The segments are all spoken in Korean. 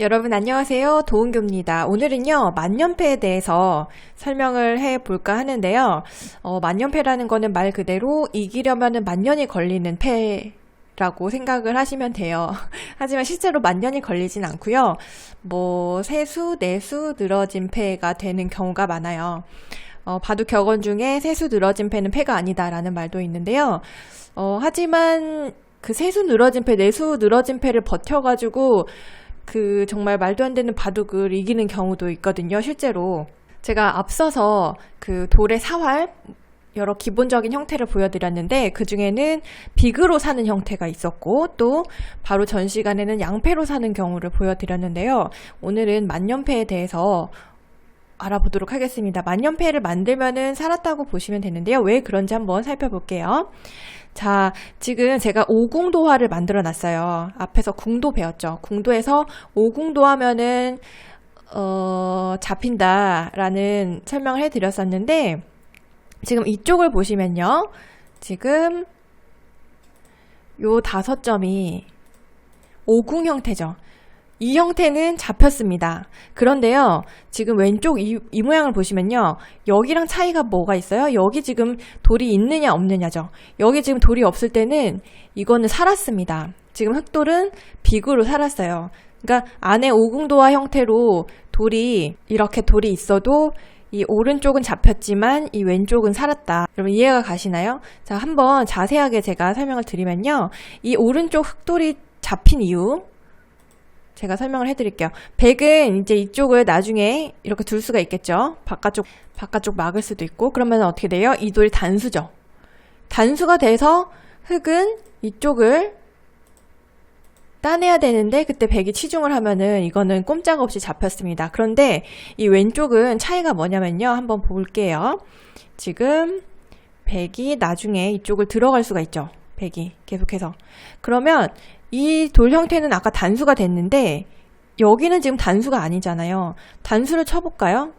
여러분 안녕하세요. 도은교입니다. 오늘은요, 만년패에 대해서 설명을 해 볼까 하는데요. 어, 만년패라는 거는 말 그대로 이기려면은 만년이 걸리는 패 라고 생각을 하시면 돼요. 하지만 실제로 만년이 걸리진 않고요. 뭐, 세수, 내수 늘어진 패가 되는 경우가 많아요. 어, 바둑 격언 중에 세수 늘어진 패는 패가 아니다라는 말도 있는데요. 어, 하지만 그 세수 늘어진 패, 내수 늘어진 패를 버텨가지고 그 정말 말도 안 되는 바둑을 이기는 경우도 있거든요, 실제로. 제가 앞서서 그 돌의 사활, 여러 기본적인 형태를 보여드렸는데 그 중에는 비그로 사는 형태가 있었고 또 바로 전 시간에는 양패로 사는 경우를 보여드렸는데요. 오늘은 만년패에 대해서 알아보도록 하겠습니다. 만년패를 만들면은 살았다고 보시면 되는데요. 왜 그런지 한번 살펴볼게요. 자, 지금 제가 오궁도화를 만들어 놨어요. 앞에서 궁도 배웠죠. 궁도에서 오궁도 하면은, 어, 잡힌다라는 설명을 해드렸었는데, 지금 이쪽을 보시면요. 지금 요 다섯 점이 오궁 형태죠. 이 형태는 잡혔습니다. 그런데요, 지금 왼쪽 이, 이, 모양을 보시면요, 여기랑 차이가 뭐가 있어요? 여기 지금 돌이 있느냐 없느냐죠. 여기 지금 돌이 없을 때는 이거는 살았습니다. 지금 흑돌은 비구로 살았어요. 그러니까 안에 오궁도화 형태로 돌이 이렇게 돌이 있어도 이 오른쪽은 잡혔지만 이 왼쪽은 살았다. 여러분 이해가 가시나요? 자, 한번 자세하게 제가 설명을 드리면요. 이 오른쪽 흑돌이 잡힌 이유, 제가 설명을 해드릴게요. 백은 이제 이쪽을 나중에 이렇게 둘 수가 있겠죠. 바깥쪽, 바깥쪽 막을 수도 있고, 그러면 어떻게 돼요? 이 돌이 단수죠. 단수가 돼서 흙은 이쪽을 따내야 되는데 그때 백이 치중을 하면은 이거는 꼼짝없이 잡혔습니다. 그런데 이 왼쪽은 차이가 뭐냐면요. 한번 볼게요. 지금 백이 나중에 이쪽을 들어갈 수가 있죠. 백이 계속해서. 그러면 이 돌 형태는 아까 단수가 됐는데 여기는 지금 단수가 아니잖아요. 단수를 쳐볼까요?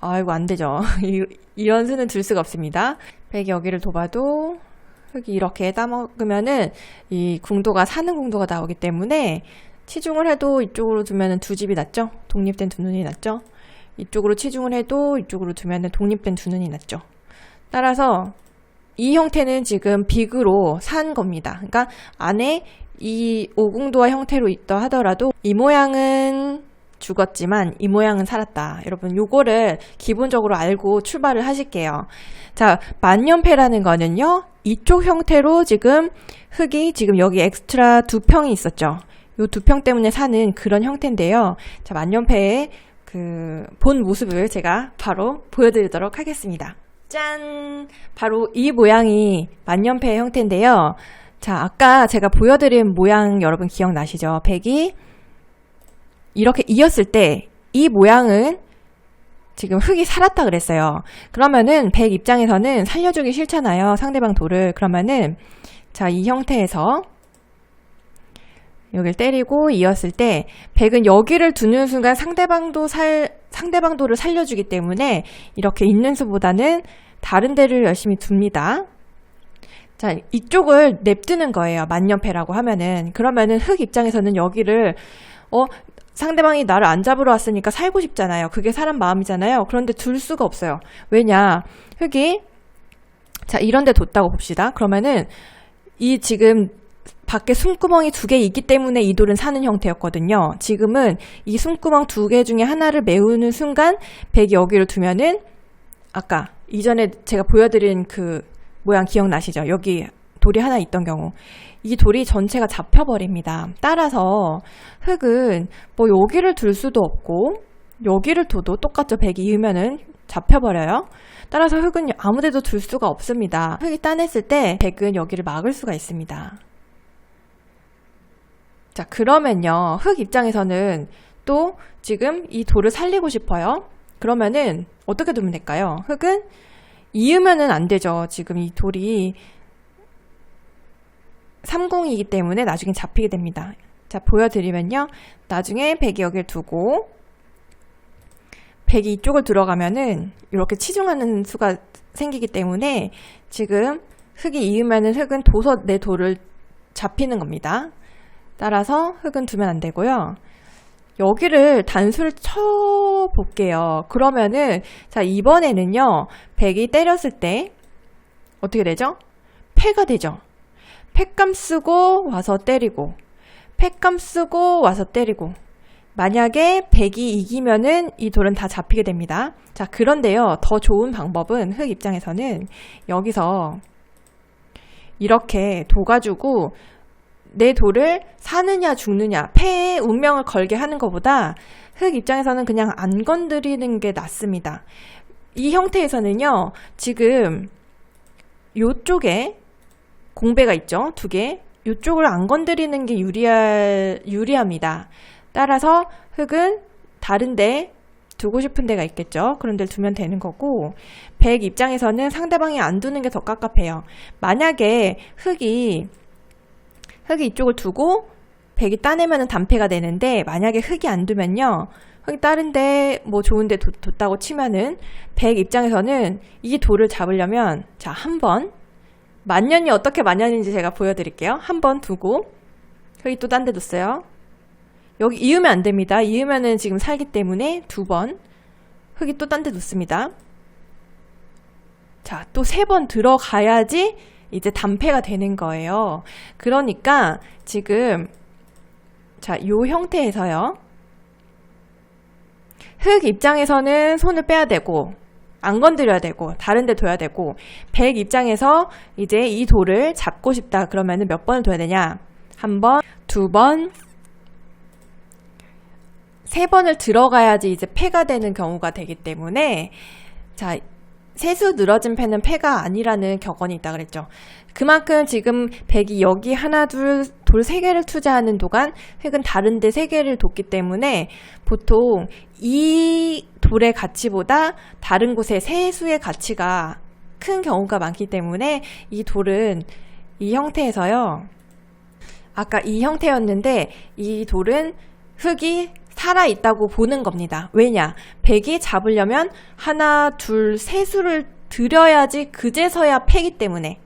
아이고 안 되죠. 이런 수는 들 수가 없습니다. 백이 여기를 도봐도 흙이 이렇게 따먹으면은 이 궁도가 사는 궁도가 나오기 때문에 치중을 해도 이쪽으로 두면은 두 집이 낫죠. 독립된 두 눈이 낫죠. 이쪽으로 치중을 해도 이쪽으로 두면은 독립된 두 눈이 낫죠. 따라서 이 형태는 지금 빅으로 산 겁니다. 그러니까 안에 이 오궁도화 형태로 있다 하더라도 이 모양은 죽었지만 이 모양은 살았다. 여러분 요거를 기본적으로 알고 출발을 하실게요. 자, 만년패라는 거는요. 이쪽 형태로 지금 흙이 지금 여기 엑스트라 두 평이 있었죠. 요 두 평 때문에 사는 그런 형태인데요. 자, 만년패의 그 본 모습을 제가 바로 보여드리도록 하겠습니다. 짠! 바로 이 모양이 만년패의 형태인데요. 자, 아까 제가 보여드린 모양 여러분 기억나시죠? 백이 이렇게 이었을 때 이 모양은 지금 흙이 살았다 그랬어요. 그러면은 백 입장에서는 살려주기 싫잖아요. 상대방 돌을. 그러면은 자, 이 형태에서 여기를 때리고 이었을 때 백은 여기를 두는 순간 상대방도 살 상대방도를 살려주기 때문에 이렇게 있는 수보다는 다른 데를 열심히 둡니다. 자, 이쪽을 냅두는 거예요. 만년패라고 하면은. 그러면은 흙 입장에서는 여기를 어 상대방이 나를 안 잡으러 왔으니까 살고 싶잖아요. 그게 사람 마음이잖아요. 그런데 둘 수가 없어요. 왜냐? 흙이 자, 이런 데 뒀다고 봅시다. 그러면은 이 지금 밖에 숨구멍이 두 개 있기 때문에 이 돌은 사는 형태였거든요. 지금은 이 숨구멍 두 개 중에 하나를 메우는 순간 백이 여기를 두면은 아까 이전에 제가 보여드린 그 모양 기억나시죠? 여기 돌이 하나 있던 경우 이 돌이 전체가 잡혀버립니다. 따라서 흙은 뭐 여기를 둘 수도 없고 여기를 둬도 똑같죠. 백이 이으면은 잡혀버려요. 따라서 흙은 아무데도 둘 수가 없습니다. 흙이 따냈을 때 백은 여기를 막을 수가 있습니다. 자, 그러면요. 흙 입장에서는 또 지금 이 돌을 살리고 싶어요. 그러면은 어떻게 두면 될까요? 흙은 이으면은 안 되죠. 지금 이 돌이 30이기 때문에 나중에 잡히게 됩니다. 자, 보여드리면요. 나중에 백이 여기를 두고 백이 이쪽을 들어가면은 이렇게 치중하는 수가 생기기 때문에 지금 흙이 이으면은 흙은 도서 내 돌을 잡히는 겁니다. 따라서 흙은 두면 안 되고요. 여기를 단수를 쳐 볼게요. 그러면은 자 이번에는요. 백이 때렸을 때 어떻게 되죠? 패가 되죠. 패감 쓰고 와서 때리고 패감 쓰고 와서 때리고 만약에 백이 이기면은 이 돌은 다 잡히게 됩니다. 자 그런데요. 더 좋은 방법은 흙 입장에서는 여기서 이렇게 둬가지고 내 돌을 사느냐 죽느냐 패의 운명을 걸게 하는 것보다 흙 입장에서는 그냥 안 건드리는 게 낫습니다. 이 형태에서는요, 지금 요쪽에 공배가 있죠, 두 개. 요쪽을 안 건드리는 게 유리할, 유리합니다. 따라서 흙은 다른데 두고 싶은 데가 있겠죠. 그런 데를 두면 되는 거고, 백 입장에서는 상대방이 안 두는 게 더 깝깝해요. 만약에 흙이 흙이 이쪽을 두고 백이 따내면 단패가 되는데 만약에 흙이 안 두면요. 흙이 다른데 뭐 좋은데 뒀- 뒀다고 치면은 백 입장에서는 이 돌을 잡으려면 자 한 번 만년이 어떻게 만년인지 제가 보여드릴게요. 한 번 두고 흙이 또 딴 데 뒀어요. 여기 이으면 안 됩니다. 이으면은 지금 살기 때문에 두 번 흙이 또 딴 데 뒀습니다. 자, 또 세 번 들어가야지 이제 단패가 되는 거예요. 그러니까 지금 자, 요 형태에서요. 흙 입장에서는 손을 빼야 되고 안 건드려야 되고 다른 데 둬야 되고 백 입장에서 이제 이 돌을 잡고 싶다 그러면은 몇 번을 둬야 되냐? 한 번, 두 번, 세 번을 들어가야지 이제 패가 되는 경우가 되기 때문에 자, 세수 늘어진 패는 패가 아니라는 격언이 있다 그랬죠. 그만큼 지금 백이 여기 하나, 둘, 돌 세 개를 투자하는 동안 획은 다른데 세 개를 뒀기 때문에 보통 이 돌의 가치보다 다른 곳의 세수의 가치가 큰 경우가 많기 때문에 이 돌은 이 형태에서요. 아까 이 형태였는데 이 돌은 흙이 살아 있다고 보는 겁니다. 왜냐? 백이 잡으려면 하나, 둘, 세 수를 들여야지 그제서야 패기 때문에.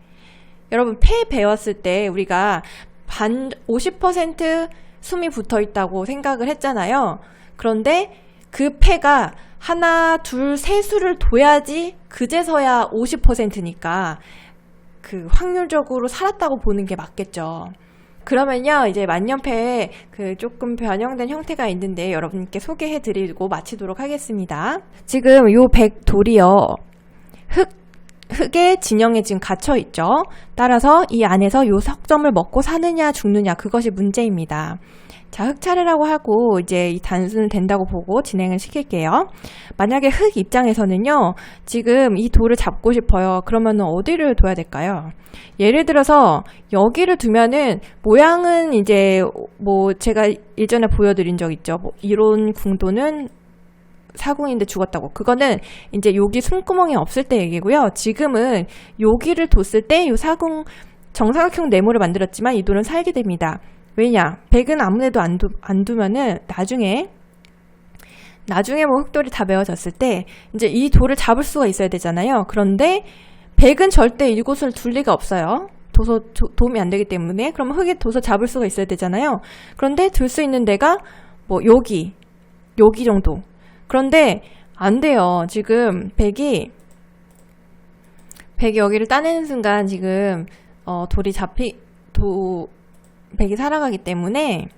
여러분, 패 배웠을 때 우리가 반 50% 숨이 붙어 있다고 생각을 했잖아요. 그런데 그 패가 하나, 둘, 세 수를 둬야지 그제서야 50%니까 그 확률적으로 살았다고 보는 게 맞겠죠. 그러면요, 이제 만년패에 그 조금 변형된 형태가 있는데 여러분께 소개해 드리고 마치도록 하겠습니다. 지금 요 백돌이요, 흙, 흙의 진영에 지금 갇혀 있죠. 따라서 이 안에서 요 석점을 먹고 사느냐 죽느냐 그것이 문제입니다. 자, 흙 차례라고 하고 이제 이 단수는 된다고 보고 진행을 시킬게요. 만약에 흙 입장에서는요, 지금 이 돌을 잡고 싶어요. 그러면은 어디를 둬야 될까요? 예를 들어서 여기를 두면은 모양은 이제 뭐 제가 일전에 보여드린 적 있죠. 뭐 이론 궁도는 사궁인데 죽었다고. 그거는 이제 여기 숨구멍이 없을 때 얘기고요. 지금은 여기를 뒀을 때 이 사궁 정사각형 네모를 만들었지만 이 돌은 살게 됩니다. 왜냐? 백은 아무래도 안, 두, 안 두면은 나중에 나중에 뭐 흑돌이 다 메워졌을 때 이제 이 돌을 잡을 수가 있어야 되잖아요. 그런데 백은 절대 이곳을 둘 리가 없어요. 도서 조- 도움이 안 되기 때문에 그럼 흙에 도서 잡을 수가 있어야 되잖아요. 그런데 둘 수 있는 데가 뭐 여기 여기 정도. 그런데 안 돼요. 지금 백이 백이 여기를 따내는 순간 지금 어, 돌이 잡히 도 백이 살아가기 때문에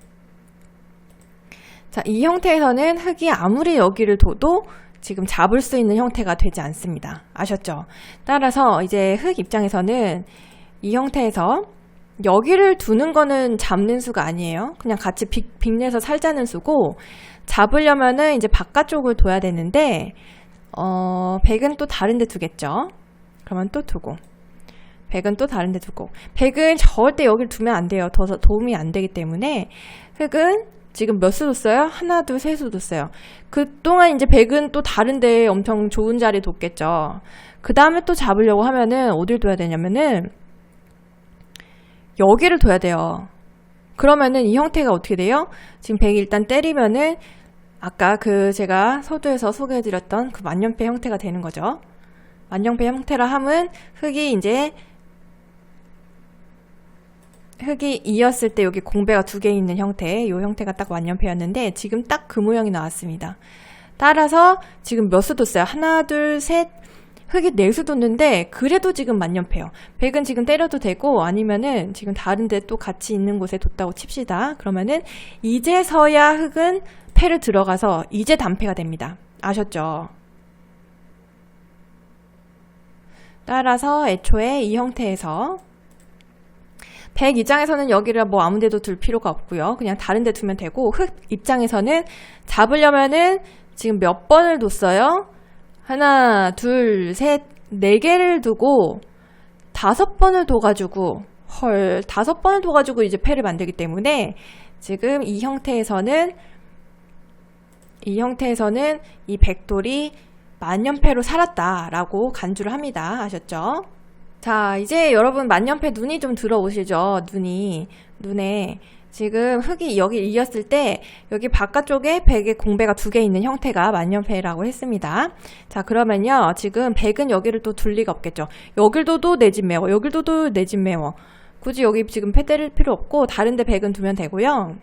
자, 이 형태에서는 흙이 아무리 여기를 둬도 지금 잡을 수 있는 형태가 되지 않습니다. 아셨죠? 따라서 이제 흙 입장에서는 이 형태에서 여기를 두는 거는 잡는 수가 아니에요. 그냥 같이 빅, 빅내서 살자는 수고 잡으려면은 이제 바깥쪽을 둬야 되는데 어, 백은 또 다른 데 두겠죠. 그러면 또 두고 백은 또 다른 데 두고 백은 절대 여기를 두면 안 돼요. 더 도움이 안 되기 때문에 흙은 지금 몇 수 뒀어요? 하나, 둘, 세 수 뒀어요. 그동안 이제 백은 또 다른데 엄청 좋은 자리 뒀겠죠. 그 다음에 또 잡으려고 하면은 어딜 둬야 되냐면은 여기를 둬야 돼요. 그러면은 이 형태가 어떻게 돼요? 지금 백이 일단 때리면은 아까 그 제가 서두에서 소개해드렸던 그 만년패 형태가 되는 거죠. 만년패 형태라 함은 흙이 이제 흙이 이었을 때 여기 공배가 두 개 있는 형태, 이 형태가 딱 완연패였는데 지금 딱 그 모양이 나왔습니다. 따라서 지금 몇 수 뒀어요? 하나, 둘, 셋. 흙이 네수 뒀는데 그래도 지금 만연패요. 백은 지금 때려도 되고 아니면은 지금 다른 데 또 같이 있는 곳에 뒀다고 칩시다. 그러면은 이제서야 흙은 패를 들어가서 이제 단패가 됩니다. 아셨죠? 따라서 애초에 이 형태에서 100 입장에서는 여기를 뭐 아무 데도 둘 필요가 없고요. 그냥 다른 데 두면 되고 흙 입장에서는 잡으려면은 지금 몇 번을 뒀어요? 하나, 둘, 셋, 네 개를 두고 다섯 번을 둬가지고 헐 다섯 번을 둬가지고 이제 패를 만들기 때문에 지금 이 형태에서는 이 형태에서는 이 백돌이 만년패로 살았다라고 간주를 합니다. 아셨죠? 자, 이제 여러분 만년패 눈이 좀 들어오시죠? 눈이. 눈에 지금 흙이 여기 이었을 때 여기 바깥쪽에 백의 공배가 두 개 있는 형태가 만년패라고 했습니다. 자, 그러면요. 지금 백은 여기를 또 둘 리가 없겠죠. 여길 둬도 내집 매워. 여길 둬도 내집 매워. 굳이 여기 지금 패 때릴 필요 없고 다른 데 백은 두면 되고요.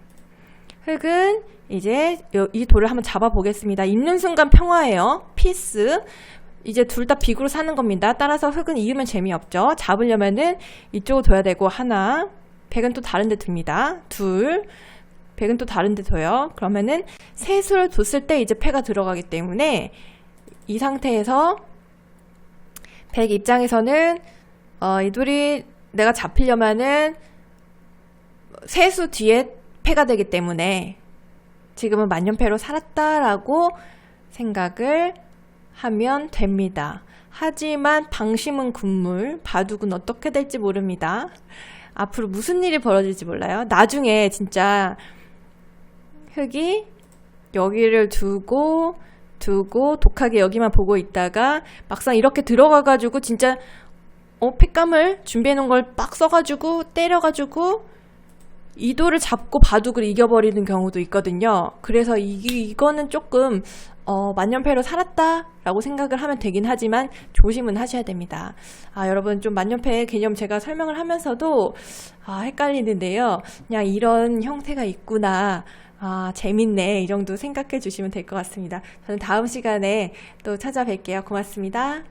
흙은 이제 요- 이 돌을 한번 잡아 보겠습니다. 있는 순간 평화예요. 피스. 이제 둘다 빅으로 사는 겁니다. 따라서 흙은 이으면 재미없죠. 잡으려면은 이쪽으로 둬야 되고 하나. 백은 또 다른 데 둡니다. 둘. 백은 또 다른 데 둬요. 그러면은 세 수를 뒀을 때 이제 패가 들어가기 때문에 이 상태에서 백 입장에서는 어, 이 돌이 내가 잡히려면은 세 수 뒤에 패가 되기 때문에 지금은 만년패로 살았다라고 생각을 하면 됩니다. 하지만 방심은 군물, 바둑은 어떻게 될지 모릅니다. 앞으로 무슨 일이 벌어질지 몰라요. 나중에 진짜 흙이 여기를 두고 두고 독하게 여기만 보고 있다가 막상 이렇게 들어가가지고 진짜 어 핏감을 준비해 놓은 걸 빡 써가지고 때려가지고 이도를 잡고 바둑을 이겨버리는 경우도 있거든요. 그래서 이, 이거는 조금 어, 만년패로 살았다라고 생각을 하면 되긴 하지만 조심은 하셔야 됩니다. 아, 여러분 좀 만년패 개념 제가 설명을 하면서도 아, 헷갈리는데요. 그냥 이런 형태가 있구나. 아, 재밌네. 이 정도 생각해 주시면 될 것 같습니다. 저는 다음 시간에 또 찾아뵐게요. 고맙습니다.